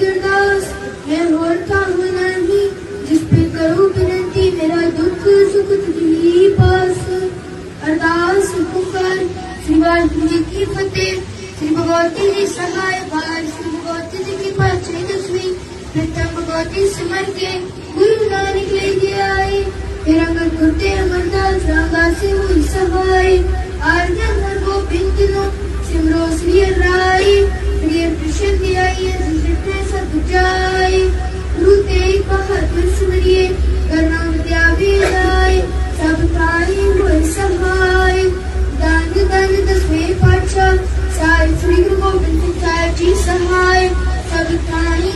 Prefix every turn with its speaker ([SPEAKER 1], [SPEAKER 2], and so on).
[SPEAKER 1] गिरदास मैं और हूँ नहीं। जिस पे विनती, मेरा दुख सुख तुझी पास। अरदास पुकार श्री वाल्मीकि की फतेह। श्री भगवती जी सहाय भार श्री भगवती जी की पाचवी दसवीं। प्रथम भगवती सिमर के गुरु नानक ले के आए तेरा कर कुर्ते अमरदास रागा से हुई सहाय। आर्जन हर गोविंद सिमरो श्री राय। प्रिय कृष्ण दिया ये जिसने सब जाए। गुरु तेग बहादुर करना विद्या विदाय सब पाए हुए सहाय दान दान, दसवें पातशाह साहिब श्री गुरु सिंह जी सहाय। सब ताई